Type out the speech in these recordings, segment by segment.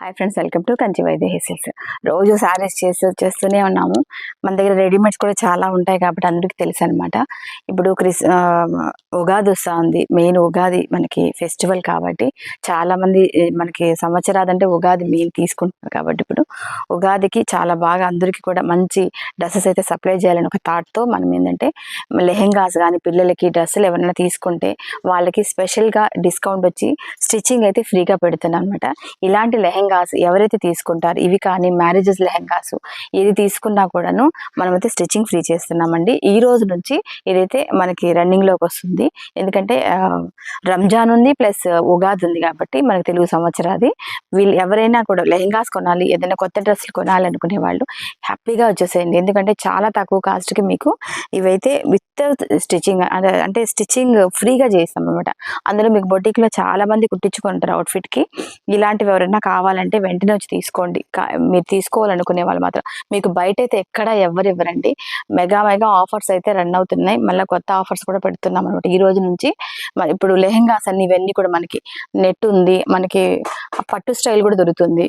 Hi friends welcome to Kanchi Vaidya హెసిల్స్ రోజు శారీస్ చేసి చేస్తూనే ఉన్నాము. మన దగ్గర రెడీమేడ్స్ కూడా చాలా ఉంటాయి కాబట్టి అందరికీ తెలుసు అనమాట ఇప్పుడు క్రిస్ ఉగాది వస్తూ ఉంది మెయిన్ ఉగాది మనకి ఫెస్టివల్ కాబట్టి చాలామంది మనకి సంవత్సరాదంటే ఉగాది మెయిన్ తీసుకుంటున్నారు కాబట్టి ఇప్పుడు ఉగాదికి చాలా బాగా అందరికీ కూడా మంచి డ్రెస్సెస్ అయితే సప్లై చేయాలని ఒక థాట్తో మనం ఏంటంటే లెహెంగాస్ కానీ పిల్లలకి డ్రెస్సులు ఎవరైనా తీసుకుంటే వాళ్ళకి స్పెషల్గా డిస్కౌంట్ వచ్చి స్టిచ్చింగ్ అయితే ఫ్రీగా పెడుతున్నాం అనమాట ఇలాంటి లెహెంగా లెహెంగాస్ ఎవరైతే తీసుకుంటారు ఇవి కానీ మ్యారేజెస్ లెహెంగాస్ ఏది తీసుకున్నా కూడాను మనమైతే స్టిచ్చింగ్ ఫ్రీ చేస్తున్నామండి. ఈ రోజు నుంచి ఇదైతే మనకి రన్నింగ్లోకి వస్తుంది ఎందుకంటే రంజాన్ ఉంది ప్లస్ ఉగాది ఉంది కాబట్టి మనకి తెలుగు సంవత్సరాది. వీళ్ళు ఎవరైనా కూడా లెహెంగాస్ కొనాలి ఏదైనా కొత్త డ్రెస్సులు కొనాలనుకునే వాళ్ళు హ్యాపీగా వచ్చేసేయండి. ఎందుకంటే చాలా తక్కువ కాస్ట్కి మీకు ఇవైతే విత్ స్టిచ్చింగ్ అంటే స్టిచ్చింగ్ ఫ్రీగా చేస్తాం అనమాట అందులో మీకు బొటిక్లో చాలా మంది కుట్టించుకుంటారు అవుట్ఫిట్కి ఇలాంటివి ఎవరైనా కావాలంటే వెంటనే వచ్చి తీసుకోండి. మీరు తీసుకోవాలనుకునే వాళ్ళు మాత్రం. మీకు బయట అయితే ఎక్కడ ఎవరు ఇవ్వరండి. మెగా మెగా ఆఫర్స్ అయితే రన్ అవుతున్నాయి. మళ్ళీ కొత్త ఆఫర్స్ కూడా పెడుతున్నాం అనమాట ఈ రోజు నుంచి ఇప్పుడు లెహెంగాస్ అన్ని ఇవన్నీ కూడా మనకి నెట్ ఉంది. మనకి పట్టు స్టైల్ కూడా దొరుకుతుంది.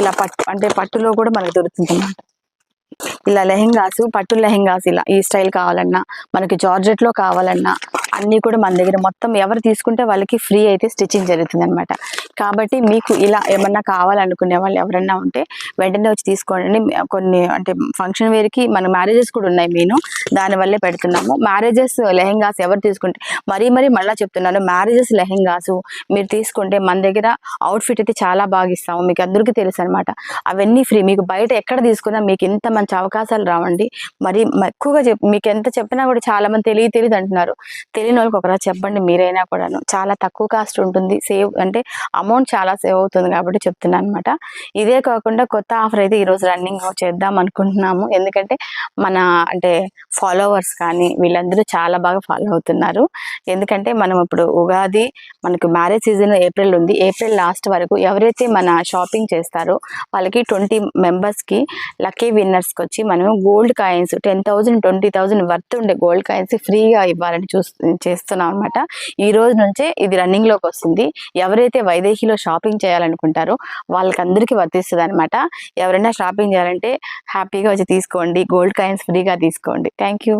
ఇలా పట్టు అంటే పట్టులో కూడా మనకి దొరుకుతుంది అన్నమాట. ఇలా లెహెంగాస్ పట్టు లెహెంగాస్ ఇలా ఈ స్టైల్ కావాలన్నా మనకి జార్జెట్లో కావాలన్నా అన్నీ కూడా మన దగ్గర మొత్తం ఎవరు తీసుకుంటే వాళ్ళకి ఫ్రీ అయితే స్టిచ్చింగ్ జరుగుతుంది అనమాట కాబట్టి మీకు ఇలా ఏమన్నా కావాలనుకునే వాళ్ళు ఎవరన్నా ఉంటే వెంటనే వచ్చి తీసుకోండి. కొన్ని అంటే ఫంక్షన్ వేర్కి మన మ్యారేజెస్ కూడా ఉన్నాయి నేను దానివల్లే పెడుతున్నాము. మ్యారేజెస్ లెహెంగాస్ ఎవరు తీసుకుంటే మరీ మరీ మళ్ళీ చెప్తున్నాను. మ్యారేజెస్ లెహెంగాస్ మీరు తీసుకుంటే మన దగ్గర అవుట్ఫిట్ అయితే చాలా బాగా ఇస్తాము. మీకు అందరికీ తెలుసు అనమాట అవన్నీ ఫ్రీ. మీకు బయట ఎక్కడ తీసుకున్నా మీకు ఇంత మంచి అవకాశాలు రావండి. మరి ఎక్కువగా చెప్ మీకు ఎంత చెప్పినా కూడా చాలా మంది తెలియ తెలియదు అంటున్నారు. తెలియని వాళ్ళకి ఒకరా చెప్పండి మీరైనా కూడాను. చాలా తక్కువ కాస్ట్ ఉంటుంది. సేవ్ అంటే అమౌంట్ చాలా సేవ్ అవుతుంది కాబట్టి చెప్తున్నాను అనమాట ఇదే కాకుండా కొత్త ఆఫర్ అయితే ఈరోజు రన్నింగ్ చేద్దాం అనుకుంటున్నాము. ఎందుకంటే మన అంటే ఫాలోవర్స్ కానీ వీళ్ళందరూ చాలా బాగా ఫాలో అవుతున్నారు. ఎందుకంటే మనం ఇప్పుడు ఉగాది మనకు మ్యారేజ్ సీజన్ ఏప్రిల్ ఉంది. ఏప్రిల్ లాస్ట్ వరకు ఎవరైతే మన షాపింగ్ చేస్తారో వాళ్ళకి ట్వంటీ మెంబర్స్కి లక్కీ విన్నర్స్కి వచ్చి మనం gold coins ten thousand twenty thousand worth ఉండే గోల్డ్ కాయిన్స్ ఫ్రీగా ఇవ్వాలని చూస్తు చేస్తున్నాం అనమాట ఈ రోజు నుంచే ఇది రన్నింగ్లోకి వస్తుంది. ఎవరైతే వైదేహిలో షాపింగ్ చేయాలనుకుంటారో వాళ్ళకి అందరికీ వర్తిస్తుంది అనమాట ఎవరైనా షాపింగ్ చేయాలంటే హ్యాపీగా వచ్చి తీసుకోండి. గోల్డ్ కాయిన్స్ ఫ్రీగా తీసుకోండి. Thank you